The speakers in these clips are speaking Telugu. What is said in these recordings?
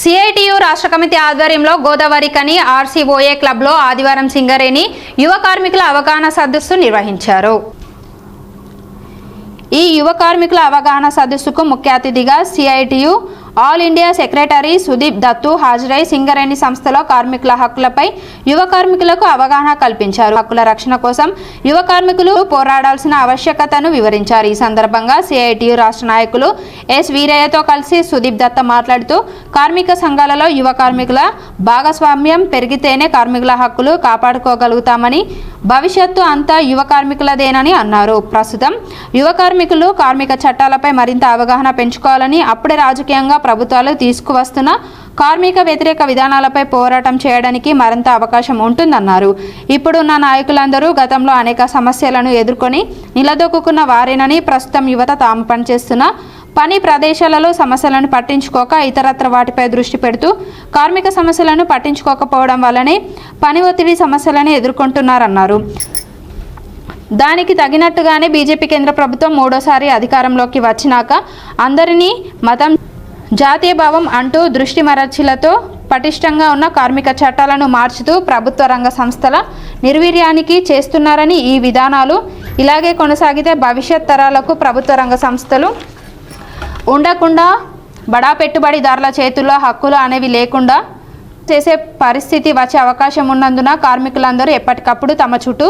సిఐటియు రాష్ట్ర కమిటీ ఆధ్వర్యంలో గోదావరి కని ఆర్సీఓఏ క్లబ్లో ఆదివారం సింగరేణి యువ కార్మికుల అవగాహన సదస్సు నిర్వహించారు. ఈ యువ కార్మికుల అవగాహన సదస్సుకు ముఖ్య అతిథిగా CITU all India secretary Sudeep Dutta హాజరై సింగరేణి సంస్థలో కార్మికుల హక్కులపై యువ కార్మికులకు అవగాహన కల్పించారు. హక్కుల రక్షణ కోసం యువ కార్మికులు పోరాడాల్సిన ఆవశ్యకతను వివరించారు. ఈ సందర్భంగా సిఐటియు రాష్ట్ర నాయకులు ఎస్ వీరయ్యతో కలిసి సుదీప్ దత్త మాట్లాడుతూ కార్మిక సంఘాలలో యువ కార్మికుల భాగస్వామ్యం పెరిగితేనే కార్మికుల హక్కులు కాపాడుకోగలుగుతామని భవిష్యత్తు అంతా యువ కార్మికులదేనని అన్నారు. ప్రస్తుతం యువ కార్మికులు కార్మిక చట్టాలపై మరింత అవగాహన పెంచుకోవాలని అప్పుడే రాజకీయంగా ప్రభుత్వాలు తీసుకువస్తున్న కార్మిక వ్యతిరేక విధానాలపై పోరాటం చేయడానికి మరింత అవకాశం ఉంటుందన్నారు. ఇప్పుడున్న నాయకులందరూ గతంలో అనేక సమస్యలను ఎదుర్కొని నిలదొక్కున్న వారేనని ప్రస్తుతం యువత తాము పనిచేస్తున్న పని ప్రదేశాలలో సమస్యలను పట్టించుకోక ఇతరత్ర వాటిపై దృష్టి పెడుతూ కార్మిక సమస్యలను పట్టించుకోకపోవడం వల్లనే పని ఒత్తిడి సమస్యలను ఎదుర్కొంటున్నారన్నారు. దానికి తగినట్టుగానే బీజేపీ కేంద్ర ప్రభుత్వం మూడోసారి అధికారంలోకి వచ్చినాక అందరినీ మతం జాతీయ భావం అంటూ దృష్టి మరచిలతో పటిష్టంగా ఉన్న కార్మిక చట్టాలను మార్చుతూ ప్రభుత్వ రంగ సంస్థల నిర్వీర్యానికి చేస్తున్నారని ఈ విధానాలు ఇలాగే కొనసాగితే భవిష్యత్ తరాలకు ప్రభుత్వ రంగ సంస్థలు ఉండకుండా బడా పెట్టుబడిదారుల చేతుల్లో హక్కులు అనేవి లేకుండా చేసే పరిస్థితి వచ్చే అవకాశం ఉన్నందున కార్మికులందరూ ఎప్పటికప్పుడు తమ చుట్టూ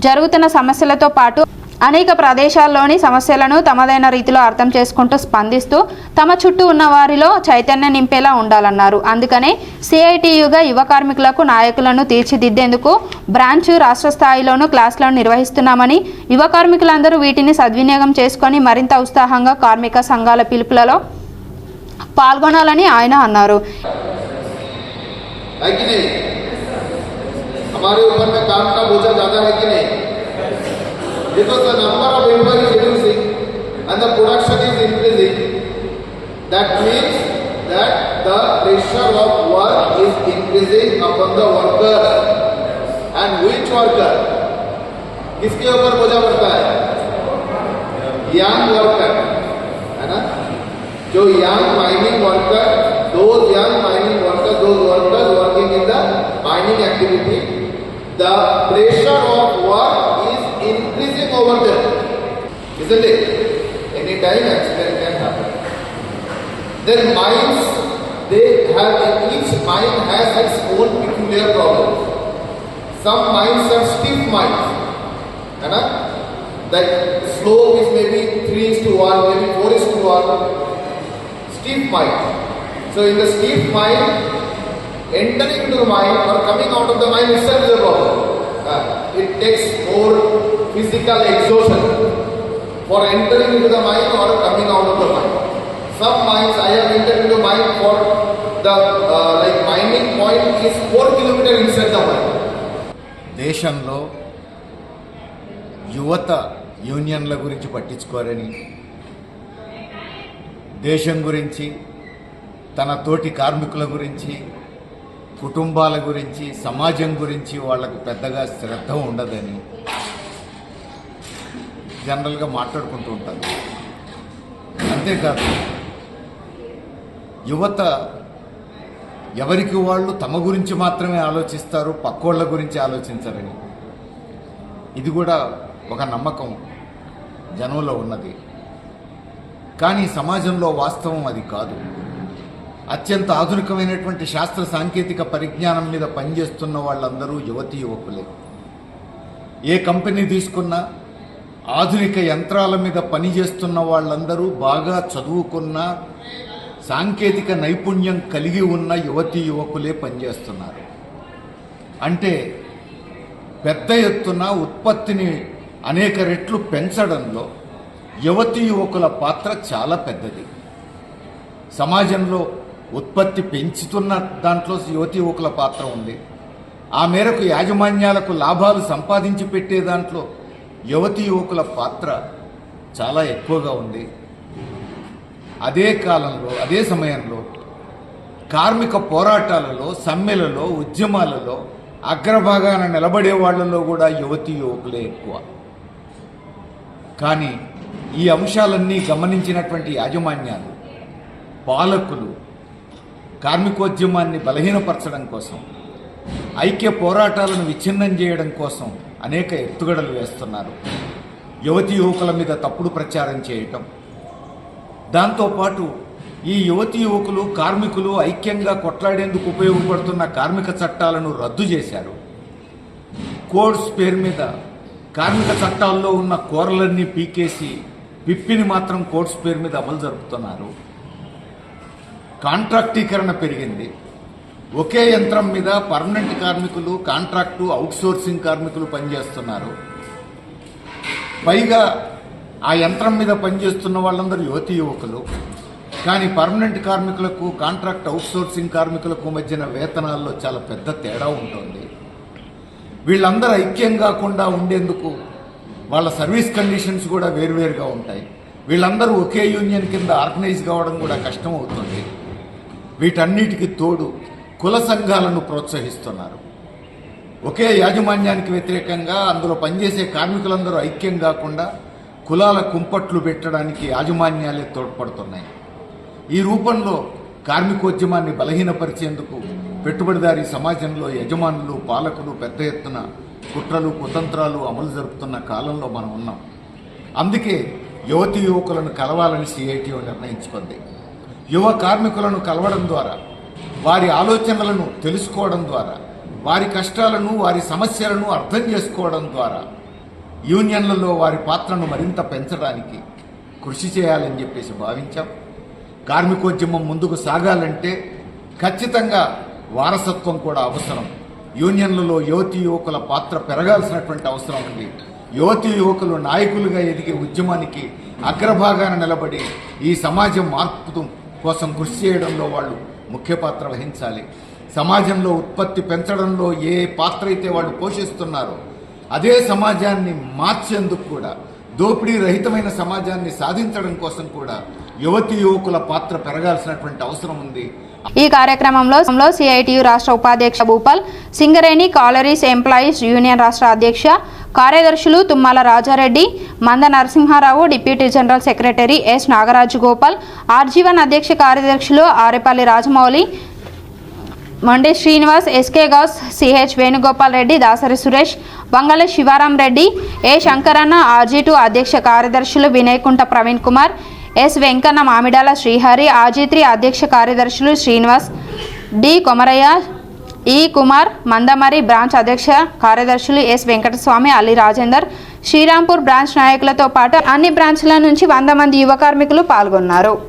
జరుగుతున్న సమస్యలతో పాటు అనేక ప్రదేశాల్లోని సమస్యలను తమదైన రీతిలో అర్థం చేసుకుంటూ స్పందిస్తూ తమ చుట్టూ ఉన్న వారిలో చైతన్యం నింపేలా ఉండాలన్నారు అందుకనే సిఐటియుగా యువ కార్మికులకు నాయకులను తీర్చిదిద్దేందుకు బ్రాంచ్ రాష్ట్ర స్థాయిలోనూ క్లాసులను నిర్వహిస్తున్నామని యువ కార్మికులందరూ వీటిని సద్వినియోగం చేసుకొని మరింత ఉత్సాహంగా కార్మిక సంఘాల పిలుపులలో పాల్గొనాలని ఆయన అన్నారు है कि नहीं हमारे ऊपर में काम का बोझा ज्यादा है कि नहीं Because the number of employees is reducing and the production is increasing that means that the pressure of work is increasing upon the worker and which worker किसके ऊपर बोझा पड़ता है यंग वर्कर है ना जो young mining worker, they have, each mine has its own peculiar problems. Some mines are stiff mines. है ना? That slope is maybe 3 is to 1, maybe 4 is to 1. steep mine. So in the steep mine, entering into the mine or coming out of the mine itself is a problem. Uh, it takes more physical exhaustion for entering into the mine or coming out of the mine. Some mines I have entered into mine for the uh, like mining point is 4 kilometer inside the mine. దేశంలో యువత యూనియన్ల గురించి పట్టించుకోరని దేశం గురించి తన తోటి కార్మికుల గురించి కుటుంబాల గురించి సమాజం గురించి వాళ్ళకు పెద్దగా శ్రద్ధ ఉండదని జనరల్గా మాట్లాడుకుంటూ ఉంటారు అంతేకాదు యువత ఎవరికి వాళ్ళు తమ గురించి మాత్రమే ఆలోచిస్తారు పక్కోళ్ళ గురించి ఆలోచించరని. ఇది కూడా ఒక నమ్మకం జనంలో ఉన్నది. కానీ సమాజంలో వాస్తవం అది కాదు. అత్యంత ఆధునికమైనటువంటి శాస్త్ర సాంకేతిక పరిజ్ఞానం మీద పనిచేస్తున్న వాళ్ళందరూ యువతి యువకులే. ఏ కంపెనీ తీసుకున్నా ఆధునిక యంత్రాల మీద పనిచేస్తున్న వాళ్ళందరూ బాగా చదువుకున్న సాంకేతిక నైపుణ్యం కలిగి ఉన్న యువతీ యువకులే పనిచేస్తున్నారు. అంటే పెద్ద ఎత్తున ఉత్పత్తిని అనేక రెట్లు పెంచడంలో యువతీ యువకుల పాత్ర చాలా పెద్దది. సమాజంలో ఉత్పత్తి పెంచుతున్న దాంట్లో యువతీ యువకుల పాత్ర ఉంది. ఆ మేరకు యాజమాన్యాలకు లాభాలు సంపాదించి పెట్టే దాంట్లో యువతీ యువకుల పాత్ర చాలా ఎక్కువగా ఉంది. అదే కాలంలో అదే సమయంలో కార్మిక పోరాటాలలో సమ్మెలలో ఉద్యమాలలో అగ్రభాగాన నిలబడే వాళ్ళలో కూడా యువతి యువకులే ఎక్కువ. కానీ ఈ అంశాలన్నీ గమనించినటువంటి యాజమాన్యాలు పాలకులు కార్మికోద్యమాన్ని బలహీనపరచడం కోసం ఐక్య పోరాటాలను విచ్ఛిన్నం చేయడం కోసం అనేక ఎత్తుగడలు వేస్తున్నారు. యువతి యువకుల మీద తప్పుడు ప్రచారం చేయటం దాంతోపాటు ఈ యువతి యువకులు కార్మికులు ఐక్యంగా కొట్లాడేందుకు ఉపయోగపడుతున్న కార్మిక చట్టాలను రద్దు చేశారు. కోడ్స్ పేరు మీద కార్మిక చట్టాల్లో ఉన్న కూరలన్నీ పీకేసి పిప్పిని మాత్రం కోడ్స్ పేరు మీద అమలు జరుపుతున్నారు. కాంట్రాక్టీకరణ పెరిగింది. ఒకే యంత్రం మీద పర్మనెంట్ కార్మికులు కాంట్రాక్టు అవుట్సోర్సింగ్ కార్మికులు పనిచేస్తున్నారు. పైగా ఆ యంత్రం మీద పనిచేస్తున్న వాళ్ళందరూ యువతి యువకులు. కానీ పర్మనెంట్ కార్మికులకు కాంట్రాక్ట్ అవుట్సోర్సింగ్ కార్మికులకు మధ్యన వేతనాల్లో చాలా పెద్ద తేడా ఉంటుంది. వీళ్ళందరూ ఐక్యం కాకుండా ఉండేందుకు వాళ్ళ సర్వీస్ కండిషన్స్ కూడా వేరువేరుగా ఉంటాయి. వీళ్ళందరూ ఒకే యూనియన్ కింద ఆర్గనైజ్ కావడం కూడా కష్టం అవుతుంది వీటన్నిటికి తోడు కుల సంఘాలను ప్రోత్సహిస్తున్నారు. ఒకే యాజమాన్యానికి వ్యతిరేకంగా అందులో పనిచేసే కార్మికులందరూ ఐక్యం కాకుండా కులాల కుంపట్లు పెట్టడానికి యాజమాన్యాలే తోడ్పడుతున్నాయి. ఈ రూపంలో కార్మికోద్యమాన్ని బలహీనపరిచేందుకు పెట్టుబడిదారీ సమాజంలో యజమానులు పాలకులు పెద్ద ఎత్తున కుట్రలు కుతంత్రాలు అమలు జరుపుతున్న కాలంలో మనం ఉన్నాం. అందుకే యువతి యువకులను కలవాలని సిఐటిఓ నిర్ణయించుకుంది. యువ కార్మికులను కలవడం ద్వారా వారి ఆలోచనలను తెలుసుకోవడం ద్వారా వారి కష్టాలను వారి సమస్యలను అర్థం చేసుకోవడం ద్వారా యూనియన్లలో వారి పాత్రను మరింత పెంచడానికి కృషి చేయాలని చెప్పేసి భావించాం. కార్మికోద్యమం ముందుకు సాగాలంటే ఖచ్చితంగా వారసత్వం కూడా అవసరం. యూనియన్లలో యువతి యువకుల పాత్ర పెరగాల్సినటువంటి అవసరం ఉంది. యువతి యువకులు నాయకులుగా ఎదిగే ఉద్యమానికి అగ్రభాగాన నిలబడి ఈ సమాజం మార్పు కోసం కృషి చేయడంలో వాళ్ళు ముఖ్య పాత్ర వహించాలి. సమాజంలో ఉత్పత్తి పెంచడంలో ఏ పాత్ర అయితే వాళ్ళు పోషిస్తున్నారో అదే సమాజాన్ని మార్చేందుకు కూడా దోపిడీ రహితమైన సమాజాన్ని సాధించడం కోసం కూడా యువతి యువకుల పాత్ర పెరగాల్సినటువంటి అవసరం ఉంది. ఈ కార్యక్రమంలో సిఐటియు రాష్ట్ర ఉపాధ్యక్ష Bhupal Singareni collieries employees union రాష్ట్ర అధ్యక్ష కార్యదర్శులు Tummala Rajareddy Manda Narasimharao deputy general secretary S Nagaraju Gopal RG one అధ్యక్ష కార్యదర్శులు Arepalli Rajamouli Mande Srinivas SK Gous CH Venugopal Reddy Dasari Suresh Vangala Sivaram Reddy A Shankaranna RG two అధ్యక్ష కార్యదర్శులు Vinayakunta Praveen Kumar S Venkanna Mamidala Srihari RG three అధ్యక్ష కార్యదర్శులు శ్రీనివాస్ డి కొమరయ్య ఈ కుమార్ మందమరి బ్రాంచ్ అధ్యక్ష కార్యదర్శులు ఎస్ వెంకటస్వామి అల్లి రాజేందర్ శ్రీరాంపూర్ బ్రాంచ్ నాయకులతో పాటు అన్ని బ్రాంచ్ల నుంచి వంద మంది యువ కార్మికులు పాల్గొన్నారు.